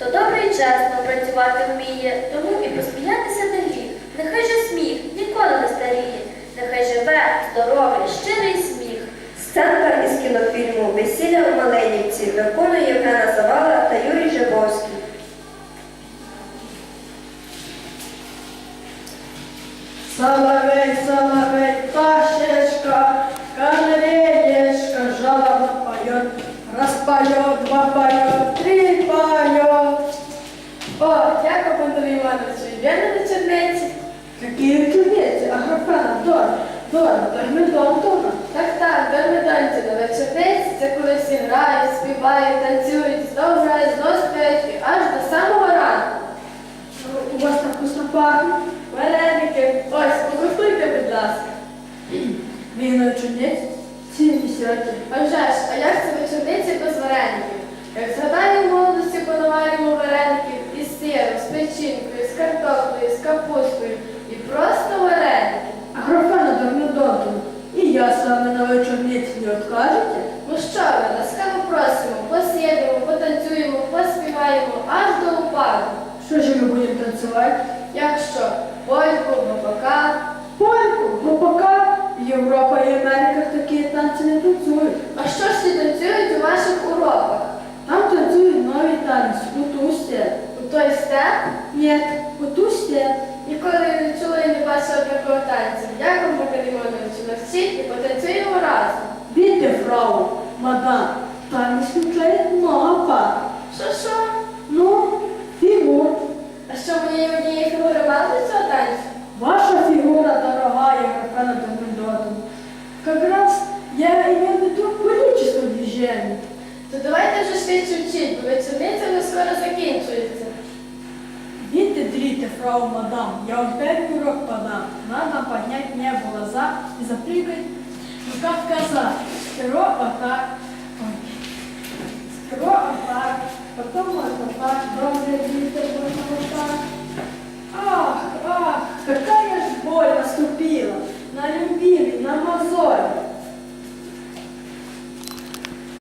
Хто добре і чесно працювати вміє, тому і посміятися не гріх. Нехай же сміх ніколи не старіє, нехай живе здоровий, щирий сміх. Сценка із кінофільму Весілля у Маленівці виконує Євгена Завала та Юрій Жебовський. Соловей, соловей, кашечка, канареечка, жалобно поет, распоет, два поет, три. О, дякую, Андрій Івановичу, йдемо до черниці. Какие чудеса, Аграфена, Дора, Дора, Дормидон, Дора. Так, так, Дермидонці на вечорниці, це коли всі грають, співають, танцюють, знов грають, знов співають і аж до самого ранку. У вас так вкусно пахнет. Вареники, ось, покуштуйте, будь ласка. Вино чудес, сімдесяті. А вже ж, а як це вечорниці без вареників? Як згадаю капустою і просто вареники. Аграфена, Дормидон, і я саме на вечорниці не откажете? Ну що ви, ласкаво просимо, посидимо, потанцюємо, поспіваємо аж до упаду. Що ж ми будемо танцювати? Якщо? Польку, бабака. Польку, гопака, той степ? Ні, утусте. Ніколи не чула і не бачила такого танцю. Дякую, Миколі Івановичу, навчіть і потанцюємо разом. Видите, фрау, мадам, танец включает много пар. Що що? Ну, фигур. А що моєї однієї фігури мало цього танцю? Ваша фигура дорогая, как она Домидотом. Как раз я имею в виду количество движений. То давайте вже швидше вчіть, фрау, мадам, я вам пять урок подам. Надо поднять мне глаза и запрыгать, ну как коза. Сперва вот так. Сперва вот потом вот так, добре, дрите,